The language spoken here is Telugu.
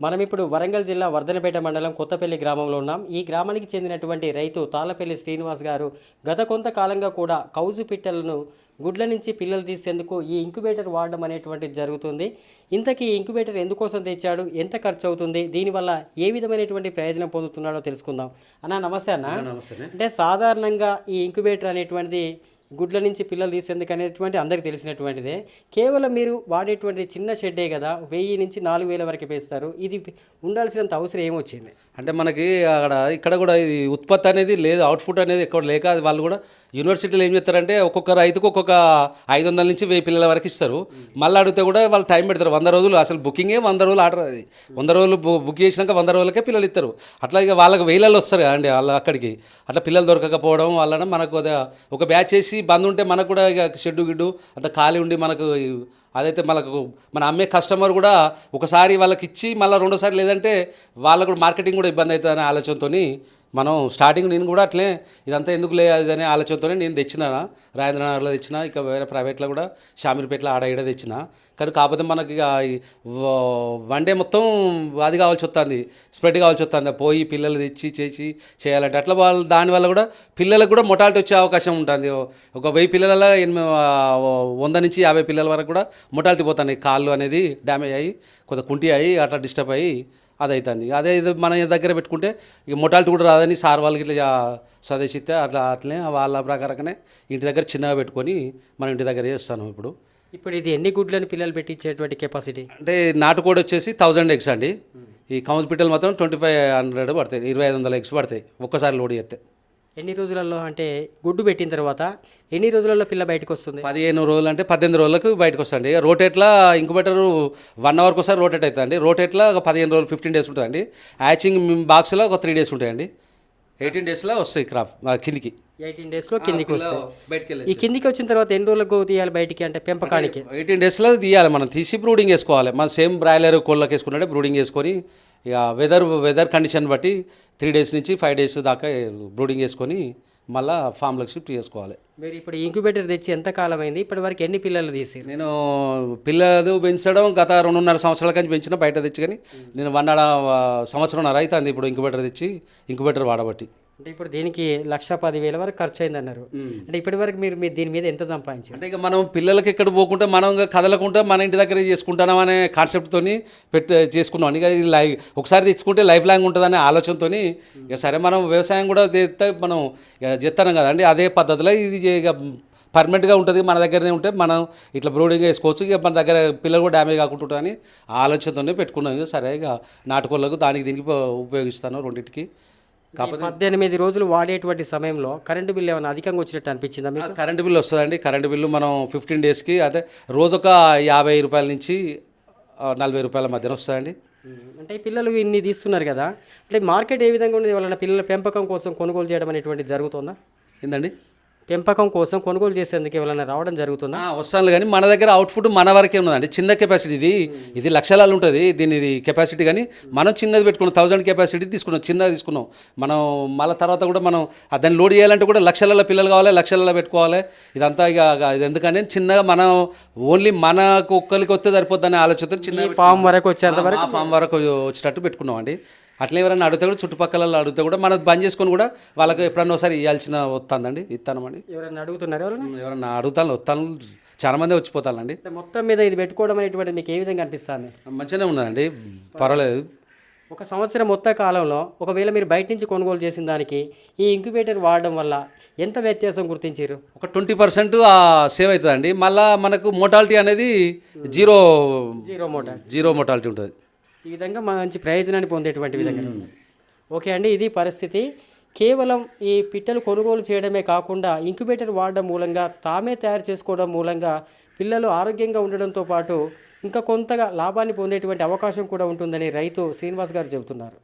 మనం ఇప్పుడు వరంగల్ జిల్లా వర్ధనపేట మండలం కొత్తపల్లి గ్రామంలో ఉన్నాం. ఈ గ్రామానికి చెందినటువంటి రైతు తాళపల్లి శ్రీనివాస్ గారు గత కొంతకాలంగా కూడా కౌజు పిట్టలను గుడ్ల నుంచి పిల్లలు తీసేందుకు ఈ ఇంక్యుబేటర్ వాడడం అనేటువంటిది జరుగుతుంది. ఇంతకీ ఈ ఇంక్యుబేటర్ ఎందుకోసం తెచ్చాడు? ఎంత ఖర్చు అవుతుంది దీనివల్ల ఏ విధమైనటువంటి ప్రయోజనం పొందుతున్నాడో తెలుసుకుందాం. అన్న నమస్తే అన్న నమస్తే. అంటే సాధారణంగా ఈ ఇంక్యుబేటర్ అనేటువంటిది గుడ్ల నుంచి పిల్లలు తీసేందుకు అనేటువంటి అందరికీ తెలిసినటువంటిదే. కేవలం మీరు వాడేటువంటి చిన్న షెడ్డే కదా వెయ్యి నుంచి నాలుగు వేల వరకు వేస్తారు ఇది ఉండాల్సినంత అవసరం ఏమొచ్చింది? అంటే మనకి అక్కడ ఇక్కడ కూడా ఇది ఉత్పత్తి అనేది లేదు అవుట్పుట్ అనేది ఎక్కడ లేక అది వాళ్ళు కూడా యూనివర్సిటీలో ఏం చేస్తారంటే ఒక్కొక్క రైతుకు ఒక్కొక్క ఐదు వందల నుంచి వెయ్యి పిల్లల వరకు ఇస్తారు. మళ్ళీ అడిగితే కూడా వాళ్ళు టైం పెడతారు. వంద రోజులు అసలు బుకింగే వంద రోజులు ఆర్డర్ అది. వంద రోజులు బు- బుక్ చేసినాక వంద రోజులకే పిల్లలు ఇస్తారు. అట్లా ఇక వాళ్ళకి వేలలో వస్తారు కదండి వాళ్ళు అక్కడికి. అట్లా పిల్లలు దొరకకపోవడం వలన మనకు ఒక బ్యాచ్ చేసి బంద్ ఉంటే మనకు కూడా ఇక షెడ్డు గిడ్డు అంత ఖాళీ ఉండి మనకు అదైతే మనకు మన అమ్మే కస్టమర్ కూడా ఒకసారి వాళ్ళకి ఇచ్చి మళ్ళీ రెండోసారి లేదంటే వాళ్ళకు కూడా మార్కెటింగ్ కూడా ఇబ్బంది అవుతుంది అనే ఆలోచనతోని మనం స్టార్టింగ్ నేను కూడా అట్లే ఇదంతా ఎందుకు లేదు అనే ఆలోచనతోనే నేను తెచ్చిన రాజేంద్రనగర్లో తెచ్చిన ఇక వేరే ప్రైవేట్లో కూడా షామీర్పేటలో ఆడ ఈడ తెచ్చిన. కానీ కాకపోతే మనకి వన్ డే మొత్తం అది కావాల్సి వస్తుంది స్ప్రెడ్ కావాల్సి వస్తుంది. పోయి పిల్లలు తెచ్చి చేసి చేయాలంటే అట్లా వాళ్ళు దానివల్ల కూడా పిల్లలకు కూడా మొటాలిటీ వచ్చే అవకాశం ఉంటుంది. ఒక వెయ్యి పిల్లల ఎనిమిది వంద నుంచి యాభై పిల్లల వరకు కూడా మొటాలిటీ పోతున్నాయి కాళ్ళు అనేది డ్యామేజ్ అయ్యి కొంత కుంటి అయ్యి అట్లా డిస్టర్బ్ అయ్యి అది అవుతుంది అదే ఇది మన దగ్గర పెట్టుకుంటే ఇక మొటాలిటీ కూడా రాదని సార్ వాళ్ళకి ఇట్లా సదేశిస్తే అట్లా అట్లనే వాళ్ళ ప్రకారంగానే ఇంటి దగ్గర చిన్నగా పెట్టుకొని మన ఇంటి దగ్గర చేస్తాను ఇప్పుడు. ఇప్పుడు ఇది ఎన్ని గుడ్లను పిల్లలు పెట్టించేటువంటి కెపాసిటీ? అంటే నాటుకోడి వచ్చేసి థౌజండ్ ఎగ్స్ అండి. ఈ కౌన్స్పిటల్ మాత్రం ట్వంటీ ఫైవ్ హండ్రెడ్ పడతాయి ఇరవై ఐదు వందల ఎగ్స్ పడతాయి ఒక్కసారి లోడ్ చేస్తే. ఎన్ని రోజులలో అంటే గుడ్డు పెట్టిన తర్వాత ఎన్ని రోజులలో పిల్ల బయటకు వస్తుంది? పదిహేను రోజులు అంటే పద్దెనిమిది రోజులకు బయటకు వస్తుంది. రోటేట్లా ఇంక్యుబేటర్ వన్ అవర్కి ఒకసారి రోటేట్ అవుతుందండి. రోటేట్లా ఒక పదిహేను రోజులు ఫిఫ్టీన్ డేస్ ఉంటుందండి. హ్యాచింగ్ బాక్స్లో ఒక త్రీ డేస్ ఉంటాయండి ఎయిటీన్ డేస్లో వస్తాయి క్రాప్ కిందికి. ఎయిటీన్ డేస్లో కిందికి వస్తాయి. ఈ కిందికి వచ్చిన తర్వాత ఎన్ని రోజులకు తీయాలి బయటికి అంటే పెంపకానికి? ఎయిటీన్ డేస్లో తీయాలి మనం తీసి బ్రూడింగ్ వేసుకోవాలి. మన సేమ్ బ్రాయిలర్ కోళ్ళకి వేసుకున్నట్టే బ్రూడింగ్ వేసుకొని ఇక వెదర్ వెదర్ కండిషన్ బట్టి త్రీ డేస్ నుంచి ఫైవ్ డేస్ దాకా బ్రూడింగ్ వేసుకొని మళ్ళీ ఫామ్లోకి షిఫ్ట్ చేసుకోవాలి. మీరు ఇప్పుడు ఇంక్యుబేటర్ తెచ్చి ఎంత కాలం అయింది? ఇప్పటి వరకు ఎన్ని పిల్లలు తీసారు నేను పిల్లలు పెంచడం గత రెండున్నర సంవత్సరాల కంచి పెంచిన బయట తెచ్చి కానీ నేను వన్ సంవత్సరంన్నర అవుతుంది ఇప్పుడు ఇంకుబెటర్ తెచ్చి ఇంకుబెటర్ వాడబట్టి. అంటే ఇప్పుడు దీనికి లక్ష పదివేల వరకు ఖర్చు అయింది అన్నారు అంటే ఇప్పటి వరకు మీరు మీరు దీని మీద ఎంత సంపాదించారు? అంటే ఇక మనం పిల్లలకి ఎక్కడ పోకుండా మనం ఇంకా కదలకుండా మన ఇంటి దగ్గర చేసుకుంటాం అనే కాన్సెప్ట్తోని పెట్టి చేసుకున్నాం. ఇక ఇది లై ఒకసారి తెచ్చుకుంటే లైఫ్ లాంగ్ ఉంటుందనే ఆలోచనతోని ఇక సరే మనం వ్యవసాయం కూడా చేస్తే మనం చేస్తాం కదండి అదే పద్ధతిలో ఇది ఇక పర్మనెంట్గా ఉంటుంది మన దగ్గరనే ఉంటే మనం ఇట్లా బ్రూడింగ్ వేసుకోవచ్చు ఇక మన దగ్గర పిల్లలు కూడా డ్యామేజ్ కాకుండా ఉంటుందని ఆలోచనతోనే పెట్టుకున్నాం. ఇక సరే ఇక నాటుకోళ్ళకు దానికి దీనికి ఉప- ఉపయోగిస్తాను రెండింటికి. ఈ పద్దెనిమిది రోజులు వాడేటువంటి సమయంలో కరెంటు బిల్ ఏమైనా అధికంగా వచ్చినట్టు అనిపించిందా మీకు? కరెంటు బిల్లు వస్తుందండి. కరెంటు బిల్లు మనం ఫిఫ్టీన్ డేస్కి అదే రోజొక యాభై రూపాయల నుంచి నలభై రూపాయల మధ్యన వస్తుందండి. అంటే పిల్లలు ఇన్ని తీస్తున్నారు కదా. అంటే మార్కెట్ ఏ విధంగా ఉంది వాళ్ళ పిల్లల పెంపకం కోసం కొనుగోలు చేయడం అనేటువంటిది జరుగుతుందా? ఏందండి? పెంపకం కోసం కొనుగోలు చేసేందుకు ఎవరైనా రావడం జరుగుతుందా? వస్తాను కానీ మన దగ్గర అవుట్పుట్ మన వరకే ఉన్నదండి. చిన్న కెపాసిటీ ఇది. ఇది లక్షలాలు ఉంటుంది. దీని ఇది కెపాసిటీ కానీ మనం చిన్నది పెట్టుకున్నాం. థౌజండ్ కెపాసిటీ తీసుకున్నాం. చిన్నది తీసుకున్నాం. మనం మళ్ళీ తర్వాత కూడా మనం దాన్ని లోడ్ చేయాలంటే కూడా లక్షల పిల్లలు కావాలి లక్షలలో పెట్టుకోవాలి. ఇదంతా ఇక ఇది ఎందుకని చిన్నగా మనం ఓన్లీ మనకు ఒక్కరికి వస్తే సరిపోద్దనే ఆలోచనతో చిన్న ఫామ్ వరకు వచ్చేంత వరకు ఫామ్ వరకు వచ్చేటట్టు పెట్టుకున్నాం అండి అట్లా ఎవరైనా అడిగితే కూడా చుట్టుపక్కల అడిగితే కూడా మనం బంద్ చేసుకొని కూడా వాళ్ళకి ఎప్పుడన్నా ఒకసారి ఇవ్వాల్సిన వస్తుందండి ఇస్తానమండి ఎవరైనా అడుగుతున్నారు ఎవరైనా ఎవరన్నా అడుగుతాను వస్తాను చాలా మంది వచ్చిపోతానండి మొత్తం మీద ఇది పెట్టుకోవడం అనేటువంటిది మీకు ఏ విధంగా అనిపిస్తుంది? మంచిగానే ఉన్నదండి పర్వాలేదు. ఒక సంవత్సరం మొత్తం కాలంలో ఒకవేళ మీరు బయట నుంచి కొనుగోలు చేసిన దానికి ఈ ఇంక్యుబేటర్ వాడడం వల్ల ఎంత వ్యత్యాసం గుర్తించారు? ఒక ట్వంటీ పర్సెంట్ సేవ్ అవుతుందండి. మళ్ళీ మనకు మోటాలిటీ అనేది zero zero motor zero mortality ఉంటుంది. ఈ విధంగా మంచి ప్రయోజనాన్ని పొందేటువంటి విధంగా. ఓకే అండి ఇది పరిస్థితి. కేవలం ఈ పిట్టలు కొనుగోలు చేయడమే కాకుండా ఇంక్యుబేటర్ వాడడం మూలంగా తామే తయారు చేసుకోవడం మూలంగా పిల్లలు ఆరోగ్యంగా ఉండడంతో పాటు ఇంకా కొంతగా లాభాన్ని పొందేటువంటి అవకాశం కూడా ఉంటుందని రైతు శ్రీనివాస్ గారు చెబుతున్నారు.